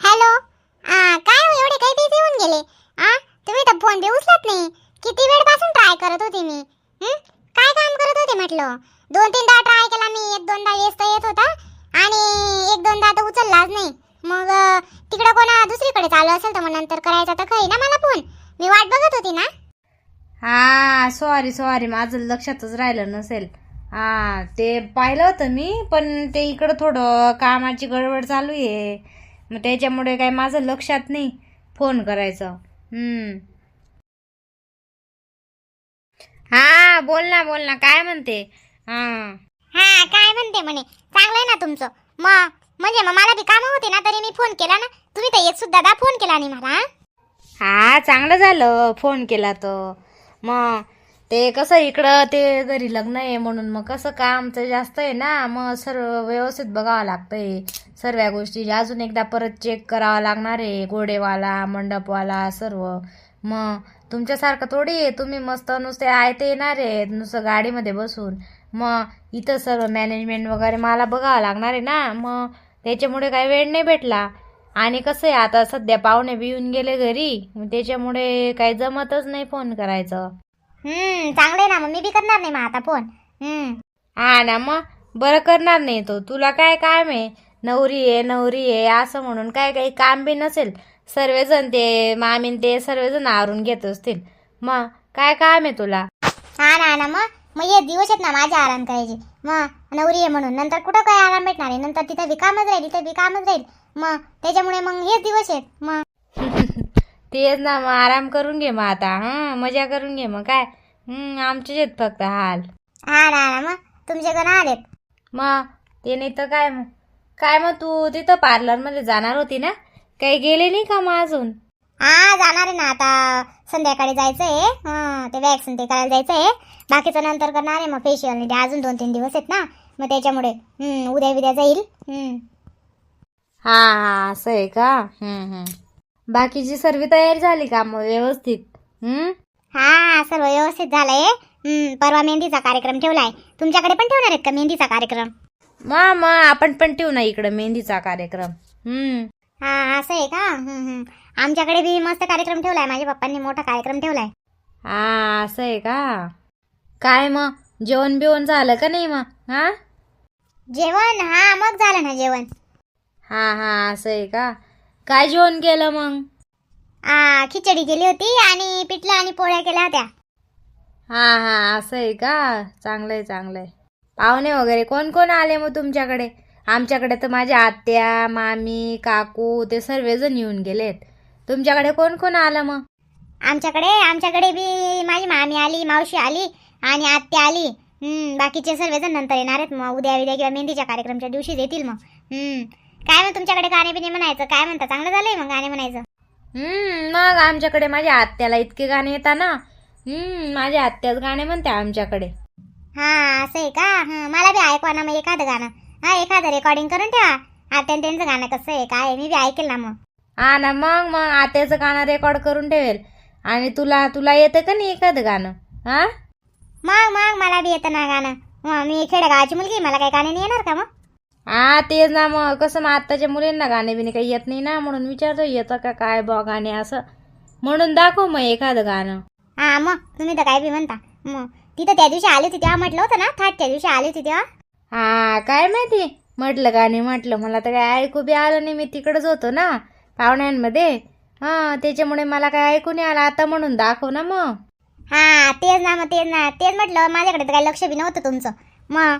Hello? काय हो एवढे काही बिझी होऊन गेले? आ तुम्ही तर फोन बी उचलत नाही. किती वेळपासून ट्राय करत होते मी? हं? काय काम करत होते म्हटलं? दोन तीनदा ट्राय केला मी एक दोनदा येस तर येत होता. आणि एक दोनदा तर उचललाच नाही. मग अ, तिकडं कोणा दुसरीकडे चालू असेल तर मग नंतर करायचा तर खरी ना मला फोन मी वाट बघत होती ना? हा सॉरी सॉरी माझं लक्षातच राहिलं नसेल. हा ते पाहिलं होतं मी पण ते इकडं थोडं कामाची गडबड चालू आहे. मग त्याच्यामुळे काय माझं लक्षात नाही फोन करायचं. हम्म. हा बोल ना बोल ना. काय म्हणते? हा. हा काय म्हणते म्हणे? चांगलं आहे ना तुमचं. मग म्हणजे मग मला बी कामं होते ना तरी मी फोन केला ना. तुम्ही तर एक सुद्धा दा फोन केला नाही मला हा चांगलं झालं. फोन केला तर मग ते कसं इकडं ते घरी लग्न आहे म्हणून मग कसं कामचं जास्त आहे ना. मग सर्व व्यवस्थित बघावं लागतंय. सर्व गोष्टी अजून एकदा परत चेक करावं लागणार आहे. गोडेवाला मंडपवाला सर्व. मग तुमच्यासारखं थोडी आहे. तुम्ही मस्त नुसते आयते येणार आहे. नुसतं गाडीमध्ये बसून. मग इथं सर्व मॅनेजमेंट वगैरे मला बघावं लागणार आहे ना. मग त्याच्यामुळे काही वेळ नाही भेटला. आणि कसं आहे आता सध्या पाहुणे बी येऊन गेले घरी त्याच्यामुळे काही जमतच नाही फोन करायचं. हम्म चांगलं आहे ना मग मी बी करणार नाही मग आता फोन हम्म. हा ना मग बरं करणार नाही तो. तुला काय काम आहे? नवरी आहे नवरी आहे असं म्हणून काय काही काम बी नसेल. सर्वजण ते मामीन ते सर्वजण आवरून घेत असतील. मग काय काम आहे तुला? हा ना ना मग. मग हे दिवस आहेत ना माझे आराम करायचे. मग नवरी आहे म्हणून. नंतर कुठं काय आराम भेटणार आहे? नंतर तिथं बी कामच राहील इथं बी कामच राहील. मग त्याच्यामुळे मग हेच दिवस आहेत मग. तेच ना मग आराम करून घे मग आता हं? मजा करून घे मग काय? हं आमचेच आहेत फक्त हाल. हा ना ना मग तुमच्याकडे आलेत मग ते नाही तर काय मग? काय मग तू तिथं पार्लरमध्ये जाणार होती ना? काही गेले नाही का मग अजून? हा जाणार आहे ना आता संध्याकाळी जायचं आहे हं, ते वॅक्सिन ते करायला जायचं आहे बाकीचं नंतर करणार आहे मग फेशियल अजून दोन तीन दिवस आहेत ना. मग त्याच्यामुळे उद्या बिद्या जाईल. हं. हा हा असं आहे का? हं, हं. बाकीची सर्व तयारी झाली का मग व्यवस्थित? हं? हा सर्व व्यवस्थित झालंय. परवा मेहंदीचा कार्यक्रम ठेवलाय. तुमच्याकडे पण ठेवणार आहेत का मेहंदीचा कार्यक्रम? मग मग आपण पण ठेवू ना इकडं मेहंदीचा कार्यक्रम. हं. हा असं आहे का? हं, हं. आमच्याकडे बी मस्त कार्यक्रम ठेवलाय. माझ्या पप्पांनी मोठा कार्यक्रम ठेवलाय. हा असं आहे का? काय मग? जेवण बिवण झालं का नाही मग? हा? जेवण? हा मग झालं ना जेवण. हा हा असं आहे का? काय जेवण केलं मग? आ खिचडी केली होती आणि पिठलं आणि पोळ्या केल्या होत्या. हा हा असं आहे का? चांगलं आहे चांगलं आहे पाहुणे वगैरे कोण कोण आले मग तुमच्याकडे? आमच्याकडे तर माझ्या आत्या मामी काकू ते सर्वजण येऊन गेलेत. तुमच्याकडे कोण कोण आलं मग? आमच्याकडे आमच्याकडे बी माझी मामी आली मावशी आली आणि आत्या आली. बाकीचे सर्वजण नंतर येणार आहेत. मग उद्या उद्या किंवा मेहंदीच्या कार्यक्रमच्या दिवशीच येतील मग. काय मग तुमच्याकडे गाणे बिणे म्हणायचं? काय म्हणता? चांगलं झालंय मग गाणे म्हणायचं? हम्म मग आमच्याकडे माझ्या आत्याला इतके गाणे येतात ना. हम्म माझ्या आत्याच गाणे म्हणते आमच्याकडे. हा असं आहे का? हं, मला बी ऐकवा ना मग एखादं गाणं. हा एखादं रेकॉर्डिंग करून ठेवा. आत्या आणि त्यांचं गाणं कसं आहे काय आहे, मी बी ऐकेल ना मग. हा ना मग मग आत्याचं गाणं रेकॉर्ड करून ठेवेल. आणि तुला तुला येतं का नाही एखादं गाणं? हा? मग मग मला बी येतं ना गाणं. मग मी खेडेगावाची मुलगी मला काही गाणे नाही येणार का मग? हा तेच ना मग. कसं मग आत्ताच्या मुलींना गाणे बिणे काही येत नाही ना म्हणून विचारतो येतं का काय बा गाणे असं. म्हणून दाखव मग एखादं गाणं. हा मग. तुम्ही तर काय बी म्हणता. मग. तिथं त्या दिवशी आली होती तेव्हा म्हटलं होतं ना? थाटच्या दिवशी आली होती तेव्हा. हा काय माहिती? म्हटलं गाणे म्हटलं. मला तर काय ऐकू बी आलं नाही. मी तिकडंच होतो ना पाहुण्यांमध्ये. हा त्याच्यामुळे मला काय ऐकू नाही आलं. आता म्हणून दाखव ना मग. हा तेच ना मग तेच ना. तेच म्हटलं. माझ्याकडे तर काही लक्ष बी नव्हतं तुमचं. मग.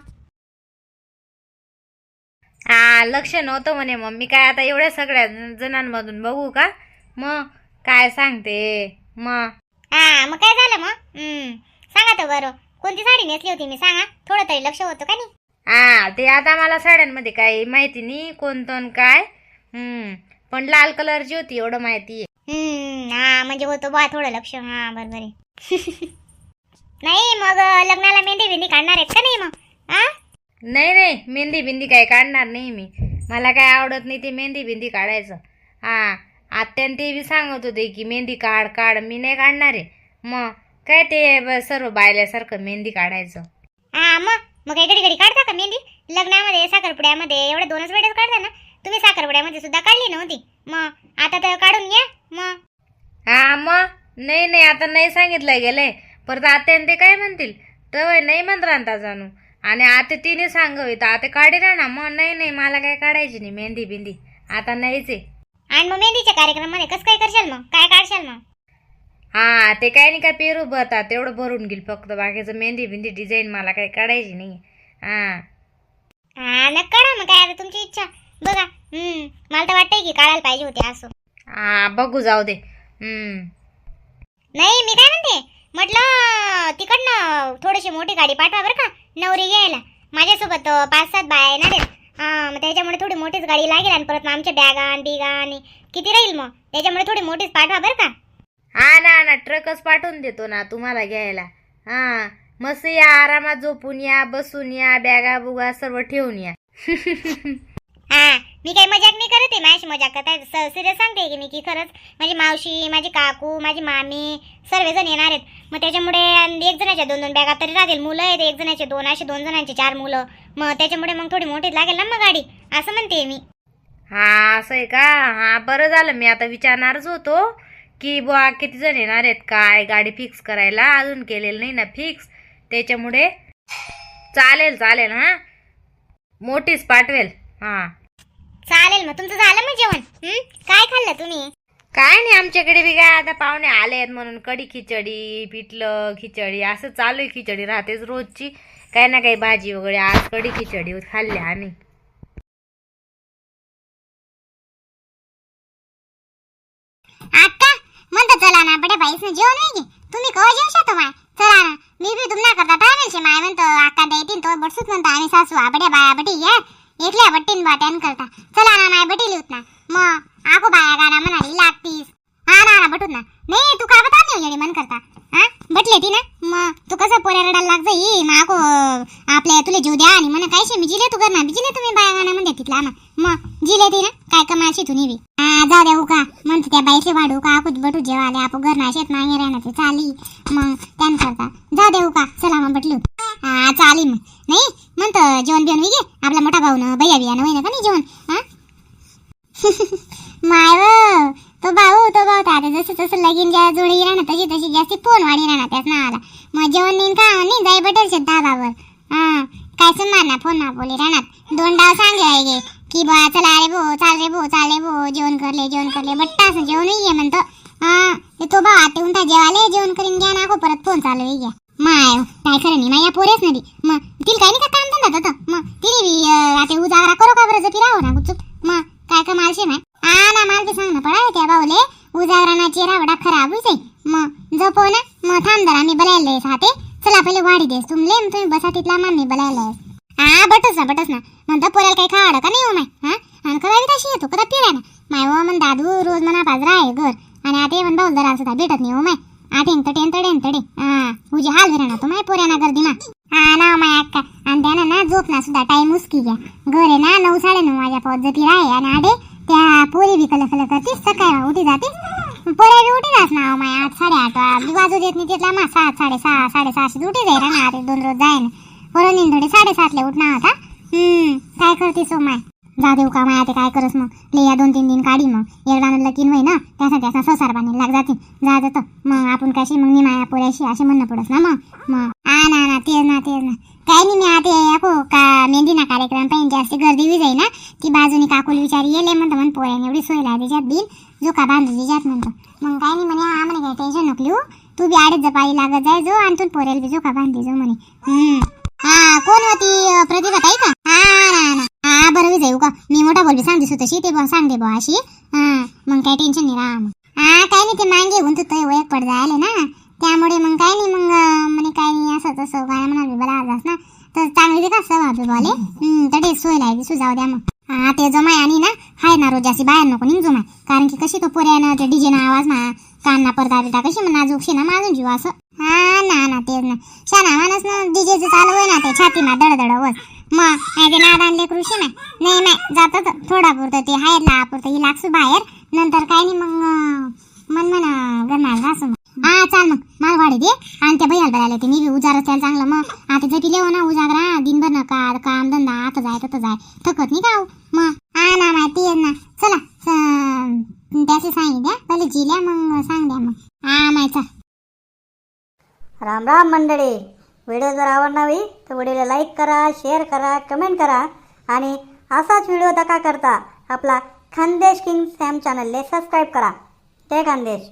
हा लक्ष नव्हतं म्हणे मग मी काय आता एवढ्या सगळ्या जणांमधून बघू का? मग काय सांगते? मग हा मग काय झालं मग? हं, सांगा तर बरं. कोणती साडी नेसली होती मी? सांगा. थोडं तरी लक्ष होतं का नाही? हा ते आता मला साड्यांमध्ये काही माहिती नाही कोणतं आणि काय. हम्म. पण लाल कलरची होती एवढं माहिती आहे. हम्म. हा म्हणजे होतं बा थोडं लक्ष. हा बरोबर आहे. नाही मग लग्नाला मेहंदी बिंदी काढणार आहेत का नाही मग? हा नाही नाही मेहंदी बिंदी काही काढणार नाही मी. मला काय आवडत नाही ते मेहंदी बिंदी काढायचं. हा आत्यान ते बी सांगत होते की मेहंदी काढ काढ. मी नाही काढणार आहे. मग काय ते सर्व बायल्यासारखं मेहंदी काढायचं? हा मग मग काही घडी घडी काढता का मेहंदी? लग्नामध्ये साखरपुड्यामध्ये एवढे दोनच वेळेस काढता ना? तुम्ही साखरपुड्यामध्ये सुद्धा काढली नव्हती. मग आता तर काढून या मग. हा मग? नाही नाही आता नाही सांगितलं गेलंय. परत आत्यान ते काय म्हणतील? तर नाही म्हणतात जाणू. आणि आता तिने सांगावी तर आता काढे ना मग नाही नाही मला काय काढायची नाही मेहंदी बिंदी. आता नाहीच आहे. आणि मग मेहंदीच्या कार्यक्रमामध्ये कसं काय करशाल मग? काय काढशाल मग? हा ते काय नाही काय पेरू भरतात तेवढं भरून घेईल फक्त. बाकीचं मेहंदी बिंदी डिझाईन मला काही काढायची नाही. हा. हा नक्की काढा मग काय आता तुमची इच्छा. बघा हम्म मला तर वाटतंय की काढायला पाहिजे होते असं. हा बघू जाऊ दे. हम्म. नाही मी काय म्हणते? म्हटलं तिकडनं थोडीशी मोठी गाडी पाठवा बरं का. नवरी घ्यायला माझ्यासोबत पाच सात बाया येणार आहेत. हा मग त्याच्यामुळे थोडी मोठीच गाडी लागेल आणि परत मग आमच्या बॅगा आणि बिगा आणि. किती राहील मग? त्याच्यामुळे थोडी मोठीच पाठवा बरं का. हा ना ना ट्रकच पाठवून देतो ना तुम्हाला घ्यायला. हा मस्त या आरामात झोपून या बसून या बॅगा बुगा सर्व ठेवून या. हा मी काही मजाक नाही करत आहे माझी मजाक करता सिरियस सांगते की मी की खरंच. माझी मावशी माझी काकू माझी मामी सर्वजण येणार आहेत. मग त्याच्यामुळे एक जणाच्या दोन दोन बॅगा तरी लागेल. मुलं आहेत एक जणाचे दोन असे दोन जणांचे चार मुलं. मग त्याच्यामुळे मग थोडी मोठीच लागेल ना मग गाडी. असं म्हणते मी. हा असं आहे का? हा बरं झालं. मी आता विचारणारच होतो की बुवा किती जण येणार आहेत? काय गाडी फिक्स करायला? अजून केलेलं नाही ना फिक्स त्याच्यामुळे चालेल चालेल हा? मोठीच पाठवेल. हा. चालेल मग. तुमचं झालं मग जेवण? हं? काय खाल्लं तुम्ही? काय नाही आमच्याकडे बी काय आता पाहुणे आले आहेत म्हणून कडी खिचडी पिठलं खिचडी असं चालू आहे खिचडी राहतेच रोजची. काही ना काही भाजी वगैरे आज कडी खिचडी खाल्ली आम्ही. आता म्हणतो चला ना बड्या बाईस जेवण नाही तुम्ही कवा जेवू शकतो माय? चला ना मी बी तुम्हाला करता टायमेल शे माय म्हणतो अक्का देतीन तो बडसूच म्हणतो आम्ही सासू बड्या बाया बटी या. एकल्या बट्टीन बाट्यान करता. चला ना माय बटी लिहत ना. मग आको बाया गाना म्हणाली लागतीस. हा ना ना बटूत ना. नाही तू का बता नाही मन करता. हा? बटले ती ना? मग तू कसं पोऱ्या रडायला लाग जाई मग आको आपल्या तुला जीव द्या आणि म्हणा काय शे मी जिले तू कर ना. जिले तुम्ही बाया गाना म्हणते तिथला ना मग जिले ती ना? काय कमाशी तुम्ही बी हा जाऊ द्या उका. म्हणते त्या बाईचे वाढू का आकूच बटू जेव्हा आले आपण घर नाशेत मागे राहणार ते चाली. मग त्यान करता. जाऊ द्या उका. चला मग बटलू हा चाली मग. नाही म्हणतं जेवण बिवण घे आपला मोठा भाऊ ना भैया बिया ना का नाही जेवण? हा? माय व, तो भाऊ तो भाऊ तर आता जसं जसं लगीन ज्या जोडी राहणार तशी तशी जास्ती फोन वाढी राहणार त्याच नावाला. मग जेवण नेईन का? नाही जाई बटेल शे दाबावर हा काय सुन ना फोन ना बोली राहणार दोन डाव सांगे आहे गे. की बा चला रे भो चाल रे भो चाल रे भो जेवण करले जेवण करले बट्टा असं जेवण ये म्हणतो. हा ते तो भाऊ आता उंटा जेवाले जेवण करीन घ्या ना परत फोन चालू आहे घ्या. माय काय खरं नाही माया पोरेच नाही मग तिला काय नाही का काम धंदा होतं मग तिने आता उजागरा करो का बरं? जपी राहो ना गुपचूप. मग काय का मालशे माय हा ना माल बी सांग ना पडा त्या भाऊले उजागराना रावडा वडा खराब होई मग जपो ना. मग थांब जरा मी बलायला हाते चला पहिले वाढी देस. तुमले मग तुम्ही बसा तिथला मान मी बलायला हा बटस ना बटस ना. म्हणतो पोऱ्याला काही खावाडं का नाही हो माय? हा? आणि कदा तशी येतो कदा पिरा ना. माय हो म्हण दादू रोज मना पाजरा आहे घर. आणि आता ये म्हण भाऊ जरा सुद्धा भेटत नाही हो माय. आठेन तडे तडे तडे. हा तुझी हाल ना तो माय पोऱ्याना गर्दी ना हा ना माय अक्का. आणि ना झोप ना सुद्धा टाइम उसकी घ्या. घर आहे ना नऊ साडे नऊ वाजा पावत जपी आहे आणि आडे त्या पोरी बी कल कल करतीस सकाळ उठी जातीस. पोऱ्या बी उठी जास ना माय आठ साडेआठ वा- वाजू देत नाही तिथला मा सात साडेसहा साडेसहाशे उठी जाईल ना अरे दोन रोज जाईन. पोरं थोडे साडेसातला उठणार होता हम्म काय करतीस हो माय? जा देऊ का माया ते काय करस मग? ले या दोन तीन दिन काढी मग. एकदा लकीन होई ना त्यासा त्यासा ससार बांधील लाग जाते जा जातं मग आपण कशी मग मी माया पोऱ्याशी असे म्हणणं पडस ना मग. मग ना ना तेच ना तेच ना. काही नाही मी आता अको का मेहंदी ना कार्यक्रम पण जास्त गर्दी बी जाई ना ती बाजूनी काकुल विचारी येले म्हणतो म्हण पोळ्याने एवढी सोय ला त्याच्यात बिन. जो का बांधू त्याच्यात म्हणतो. मग काय नाही म्हणे हा म्हणे काय टेन्शन नको लिहू. तू बी आडीच जपाई लागत जाय जो आणि तू पोऱ्याला बी जो का बांधते जो म्हणे. हम्म. हा कोण होती प्रतिभा ताई का? हा ना ना. हा बरं जाऊ का? मी मोठा बोलली सांग दिसू तशी ते सांगते बुवा अशी. हा मग काही टेन्शन नाही राहा मग हा काय नाही ते मागे घेऊन तू तो वयक पडदा आले ना. त्यामुळे मग काय तसं काय म्हणाल बरं ना तर चांगली का सवा आपली बॉले तर ते सोय लागली दिसू जाऊ द्या मग. हा ते जमाय आणि ना हाय ना रोज अशी बाहेर नको निघ जमाय. कारण की कशी तो पोऱ्यानं ते डीजे ना आवाज ना कान्ना पडदा बिडा कशी म्हणा नाजूक ना माझून जीव असं. हा ना ना तेच ना. शाना माणूस ना डीजेचं चालू होय ना ते छाती ना दडदड वस मग नाही ते नादान लेकरू नाही नाही नाही तर थोडा पुरतं ते हायर ला पुरतं ही लागसू बाहेर. नंतर काय नाही मग मन म्हणा गरणार असं हा चाल मग. मला वाढे दे. आणि त्या बैल बघायला ते मी उजारा त्याला चांगलं मग. आता जटी पिले ना उजागरा दिनभर नका का काम धंदा. आता जाय तर जाय. थकत नाही का मग. हा ना माहिती आहे ना. चला त्याचे सांग द्या. पहिले जिल्या मग सांग द्या मग. हा माहिती राम राम मंडळी. व्हिडिओ जर आवडणावी तर व्हिडिओला लाईक करा शेअर करा कमेंट करा. आणि असाच व्हिडिओ दका करता. आपला खानदेश किंग सॅम चॅनलले सबस्क्राईब करा. ते खानदेश.